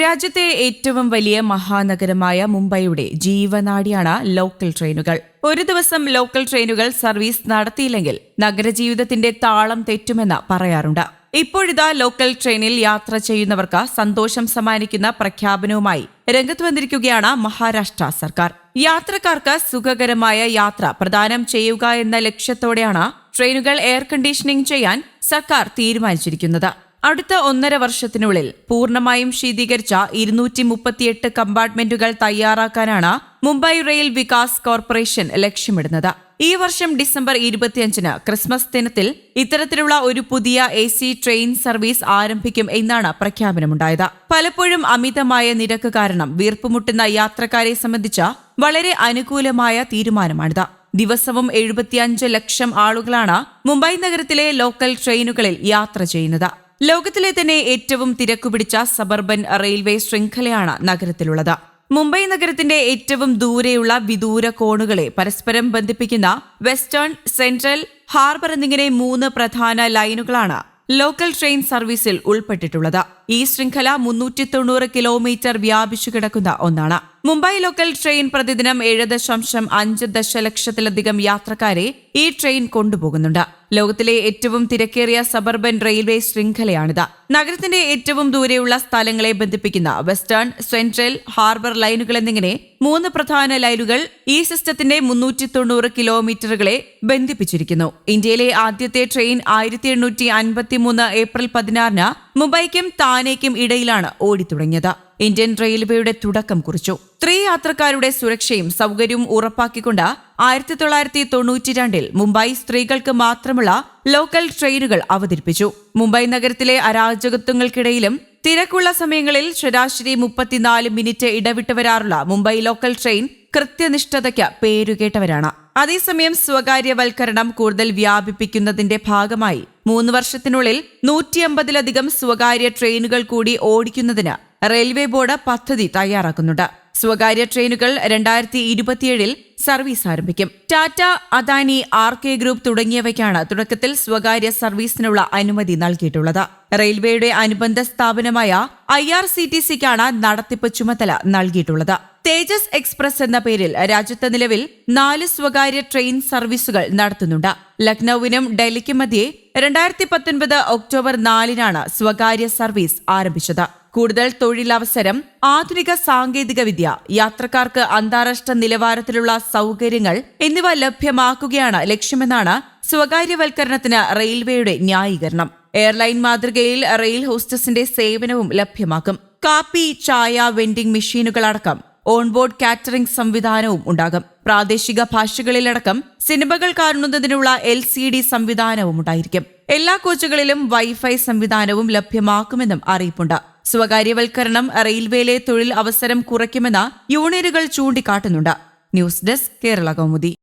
രാജ്യത്തെ ഏറ്റവും വലിയ മഹാനഗരമായ മുംബൈയുടെ ജീവനാടിയാണ് ലോക്കൽ ട്രെയിനുകൾ. ഒരു ദിവസം ലോക്കൽ ട്രെയിനുകൾ സർവീസ് നടത്തിയില്ലെങ്കിൽ നഗരജീവിതത്തിന്റെ താളം തെറ്റുമെന്ന് പറയാറുണ്ട്. ഇപ്പോഴിതാ ലോക്കൽ ട്രെയിനിൽ യാത്ര ചെയ്യുന്നവർക്ക് സന്തോഷം സമ്മാനിക്കുന്ന പ്രഖ്യാപനവുമായി രംഗത്ത് വന്നിരിക്കുകയാണ് മഹാരാഷ്ട്ര സർക്കാർ. യാത്രക്കാർക്ക് സുഖകരമായ യാത്ര പ്രദാനം ചെയ്യുക എന്ന ലക്ഷ്യത്തോടെയാണ് ട്രെയിനുകൾ എയർ കണ്ടീഷനിംഗ് ചെയ്യാൻ സർക്കാർ തീരുമാനിച്ചിരിക്കുന്നത്. അടുത്ത ഒന്നര വർഷത്തിനുള്ളിൽ പൂർണമായും ശീതീകരിച്ച ഇരുന്നൂറ്റി മുപ്പത്തിയെട്ട് കമ്പാർട്ട്മെന്റുകൾ തയ്യാറാക്കാനാണ് മുംബൈ റെയിൽ വികാസ് കോർപ്പറേഷൻ ലക്ഷ്യമിടുന്നത്. ഈ വർഷം ഡിസംബർ ഇരുപത്തിയഞ്ചിന് ക്രിസ്മസ് ദിനത്തിൽ ഇത്തരത്തിലുള്ള ഒരു പുതിയ എ സി ട്രെയിൻ സർവീസ് ആരംഭിക്കും എന്നാണ് പ്രഖ്യാപനമുണ്ടായത്. പലപ്പോഴും അമിതമായ നിരക്ക് കാരണം വീർപ്പുമുട്ടുന്ന യാത്രക്കാരെ സംബന്ധിച്ച വളരെ അനുകൂലമായ തീരുമാനമാണിത്. ദിവസവും എഴുപത്തിയഞ്ച് ലക്ഷം ആളുകളാണ് മുംബൈ നഗരത്തിലെ ലോക്കൽ ട്രെയിനുകളിൽ യാത്ര ചെയ്യുന്നത്. ലോകത്തിലെ തന്നെ ഏറ്റവും തിരക്കുപിടിച്ച സബർബൻ റെയിൽവേ ശൃംഖലയാണ് നഗരത്തിലുള്ളത്. മുംബൈ നഗരത്തിന്റെ ഏറ്റവും ദൂരെയുള്ള വിദൂര കോണുകളെ പരസ്പരം ബന്ധിപ്പിക്കുന്ന വെസ്റ്റേൺ സെൻട്രൽ ഹാർബർ എന്നിങ്ങനെ മൂന്ന് പ്രധാന ലൈനുകളാണ് ലോക്കൽ ട്രെയിൻ സർവീസിൽ ഉൾപ്പെട്ടിട്ടുള്ളത്. ഈ ശൃംഖല മുന്നൂറ്റി തൊണ്ണൂറ് കിലോമീറ്റർ വ്യാപിച്ചു കിടക്കുന്ന ഒന്നാണ്. മുംബൈ ലോക്കൽ ട്രെയിൻ പ്രതിദിനം ഏഴ് ദശാംശം അഞ്ച് ദശലക്ഷത്തിലധികം യാത്രക്കാരെ ഈ ട്രെയിൻ കൊണ്ടുപോകുന്നുണ്ട്. ലോകത്തിലെ ഏറ്റവും തിരക്കേറിയ സബർബൻ റെയിൽവേ ശൃംഖലയാണിത്. നഗരത്തിന്റെ ഏറ്റവും ദൂരെയുള്ള സ്ഥലങ്ങളെ ബന്ധിപ്പിക്കുന്ന വെസ്റ്റേൺ സെൻട്രൽ ഹാർബർ ലൈനുകൾ എന്നിങ്ങനെ മൂന്ന് പ്രധാന ലൈനുകൾ ഈ സിസ്റ്റത്തിന്റെ മുന്നൂറ്റി തൊണ്ണൂറ് കിലോമീറ്ററുകളെ ബന്ധിപ്പിച്ചിരിക്കുന്നു. ഇന്ത്യയിലെ ആദ്യത്തെ ട്രെയിൻ ആയിരത്തി എണ്ണൂറ്റി അൻപത്തിമൂന്ന് ഏപ്രിൽ പതിനാറിന് മുംബൈക്കും താനേക്കും ഇടയിലാണ് ഓടിത്തുടങ്ങിയത്. ഇന്ത്യൻ റെയിൽവേയുടെ തുടക്കം കുറിച്ചു. സ്ത്രീ യാത്രക്കാരുടെ സുരക്ഷയും സൗകര്യവും ഉറപ്പാക്കിക്കൊണ്ട് ആയിരത്തി തൊള്ളായിരത്തി തൊണ്ണൂറ്റി രണ്ടിൽ മുംബൈ സ്ത്രീകൾക്ക് മാത്രമുള്ള ലോക്കൽ ട്രെയിനുകൾ അവതരിപ്പിച്ചു. മുംബൈ നഗരത്തിലെ അരാജകത്വങ്ങൾക്കിടയിലും തിരക്കുള്ള സമയങ്ങളിൽ ശരാശരി മുപ്പത്തിനാല് മിനിറ്റ് ഇടവിട്ട് വരാറുള്ള മുംബൈ ലോക്കൽ ട്രെയിൻ കൃത്യനിഷ്ഠതയ്ക്ക് പേരുകേട്ടവരാണ്. അതേസമയം സ്വകാര്യവൽക്കരണം കൂടുതൽ വ്യാപിപ്പിക്കുന്നതിന്റെ ഭാഗമായി മൂന്ന് വർഷത്തിനുള്ളിൽ നൂറ്റിയമ്പതിലധികം സ്വകാര്യ ട്രെയിനുകൾ കൂടി ഓടിക്കുന്നതിന് റെയിൽവേ ബോർഡ് പദ്ധതി തയ്യാറാക്കുന്നുണ്ട്. സ്വകാര്യ ട്രെയിനുകൾ രണ്ടായിരത്തി ഇരുപത്തിയേഴിൽ സർവീസ് ആരംഭിക്കും. Tata Adani R K group തുടങ്ങിയവയ്ക്കാണ് തുടക്കത്തിൽ സ്വകാര്യ സർവീസിനുള്ള അനുമതി നൽകിയിട്ടുള്ളത്. റെയിൽവേയുടെ അനുബന്ധ സ്ഥാപനമായ ഐ ആർ സി ടി സിക്കാണ് നടത്തിപ്പ് ചുമതല നൽകിയിട്ടുള്ളത്. തേജസ് എക്സ്പ്രസ് എന്ന പേരിൽ രാജ്യത്ത് നിലവിൽ നാല് സ്വകാര്യ ട്രെയിൻ സർവീസുകൾ നടത്തുന്നുണ്ട്. ലക്നൌവിനും ഡൽഹിക്കും മധ്യേ രണ്ടായിരത്തി പത്തൊൻപത് ഒക്ടോബർ നാലിനാണ് സ്വകാര്യ സർവീസ് ആരംഭിച്ചത്. കൂടുതൽ തൊഴിലവസരം ആധുനിക സാങ്കേതിക വിദ്യ യാത്രക്കാർക്ക് അന്താരാഷ്ട്ര നിലവാരത്തിലുള്ള സൗകര്യങ്ങൾ എന്നിവ ലഭ്യമാക്കുകയാണ് ലക്ഷ്യമെന്നാണ് സ്വകാര്യവൽക്കരണത്തിന് റെയിൽവേയുടെ ന്യായീകരണം. എയർലൈൻ മാതൃകയിൽ റെയിൽ ഹോസ്റ്റസിന്റെ സേവനവും ലഭ്യമാക്കും. കാപ്പി ചായ വെൻഡിംഗ് മെഷീനുകളടക്കം ഓൺബോർഡ് കാറ്ററിംഗ് സംവിധാനവും ഉണ്ടാകും. പ്രാദേശിക ഭാഷകളിലടക്കം സിനിമകൾ കാണുന്നതിനുള്ള എൽ സി ഡി സംവിധാനവും ഉണ്ടായിരിക്കും. എല്ലാ കോച്ചുകളിലും വൈഫൈ സംവിധാനവും ലഭ്യമാക്കുമെന്നും അറിയിപ്പുണ്ട്. സ്വകാര്യവൽക്കരണം റെയിൽവേയിലെ തൊഴിൽ അവസരം കുറയ്ക്കുമെന്ന് യൂണിയനുകൾ ചൂണ്ടിക്കാട്ടുന്നുണ്ട്. News desk Kerala Kaumudi.